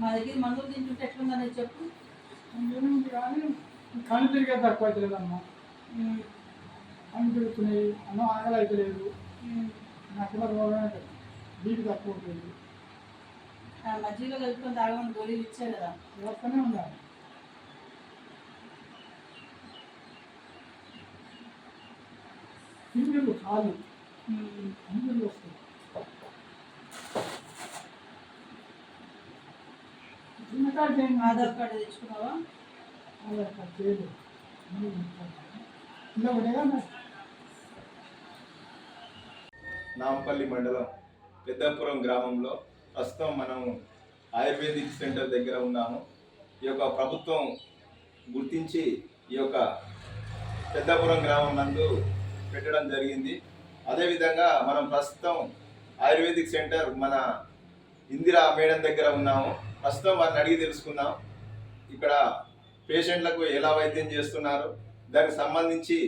మా దగ్గర మందులు తింటుంటే ఎట్లుందనేది చెప్పు. కానీ తిరిగే తక్కువ అవుతలేదమ్మా. కళ్ళు తిరుగుతున్నాయి అన్నం ఆకలి అవుతలేదు నాకు ఇలా రోగం బీపీ తక్కువ ఉంటుంది. మధ్యలో కలుపుకొని తాగమని గోళీలు ఇచ్చారు కదా. వస్తూనే ఉండాలి పిండిలు కాలు పిండిలు వస్తాయి. చిన్నకాడ చేయండి ఆధార్ కార్డు తెచ్చుకున్నావా? ఆధార్ కార్డు చేయలేదు. ఇలా నాంపల్లి మండలం పెద్దాపురం గ్రామంలో ప్రస్తుతం మనం ఆయుర్వేదిక్ సెంటర్ దగ్గర ఉన్నాము. ఈ యొక్క ప్రభుత్వం గుర్తించి ఈ యొక్క పెద్దాపురం గ్రామం నందు పెట్టడం జరిగింది. అదేవిధంగా మనం ప్రస్తుతం ఆయుర్వేదిక్ సెంటర్ మన ఇందిరా మేడం దగ్గర ఉన్నాము. ప్రస్తుతం వారిని అడిగి తెలుసుకుందాం. ఇక్కడ పేషెంట్లకు ఎలా వైద్యం చేస్తున్నారు? దానికి సంబంధించి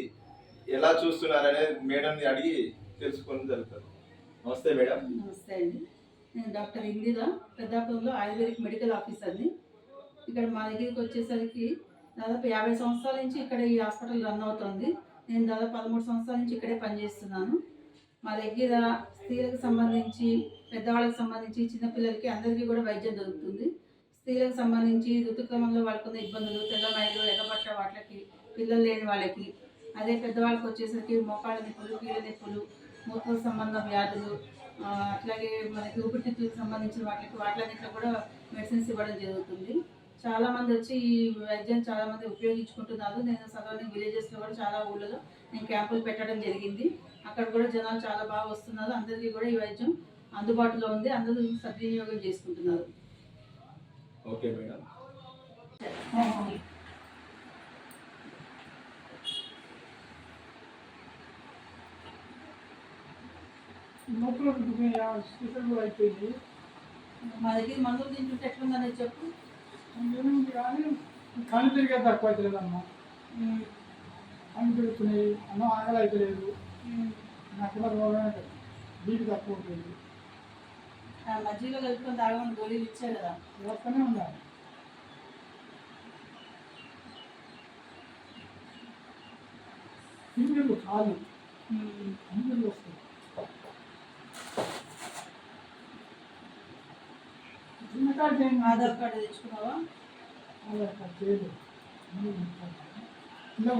ఎలా చూస్తున్నారు అనేది మేడంని అడిగి తెలుసుకోవడం జరుగుతుంది నమస్తే మేడం. నమస్తే అండి. నేను డాక్టర్ ఇందిరా పెద్దాపురంలో ఆయుర్వేదిక్ మెడికల్ ఆఫీసర్ని ఇక్కడ మా దగ్గరికి వచ్చేసరికి దాదాపు యాభై సంవత్సరాల నుంచి ఇక్కడ ఈ హాస్పిటల్ రన్ అవుతుంది. నేను దాదాపు పదమూడు సంవత్సరాల నుంచి ఇక్కడే పనిచేస్తున్నాను. మా దగ్గర స్త్రీలకు సంబంధించి పెద్దవాళ్ళకి సంబంధించి చిన్నపిల్లలకి అందరికీ కూడా వైద్యం దొరుకుతుంది. స్త్రీలకు సంబంధించి ఋతుక్రమంలో వాళ్ళకున్న ఇబ్బందులు తెల్లమైలు ఎగబట్ట వాటికి పిల్లలు లేని వాళ్ళకి అదే పెద్దవాళ్ళకి వచ్చేసరికి మోకాళ్ళ నొప్పులు కీళ్ళ నొప్పులు మూత్ర సంబంధ వ్యాధులు అట్లాగే మనకి ఊపిరితిత్తులకు సంబంధించిన వాటికి వాటిలన్నింటిలో కూడా మెడిసిన్స్ ఇవ్వడం జరుగుతుంది. చాలా మంది వచ్చి ఈ వైద్యం చాలా మంది ఉపయోగించుకుంటున్నారు. నేను సదరనింగ్ విలేజెస్లో కూడా చాలా ఊళ్ళలో నేను క్యాంపులు పెట్టడం జరిగింది. అక్కడ కూడా జనాలు చాలా బాగా వస్తున్నారు. అందరికీ కూడా ఈ వైద్యం అందుబాటులో ఉంది. అందరూ సద్వినియోగం చేసుకుంటున్నారు. ఓకే మేడం నొప్పులు స్పెషల్ కూడా అయిపోయింది మా దగ్గర మందులు తింటుంటే ఎట్లుందనేది చెప్పు. కళ్ళు తిరిగే తక్కువ అవుతలేదమ్మా కళ్ళు తిరుగుతున్నాయి అన్నం ఆకలి అవుతలేదు నాకు రోగం బీపీ తక్కువ ఆ మధ్యలో కలుపుకొని తాగమని గోళీలు ఇచ్చారు కదా. వస్తూనే ఉండాలి. పిండిలు కాలు పిండిలు చేయండి ఆధార్ కార్డు తెచ్చుకున్నావా? ఆధార్ కార్డు చేయలేదు. ఇలా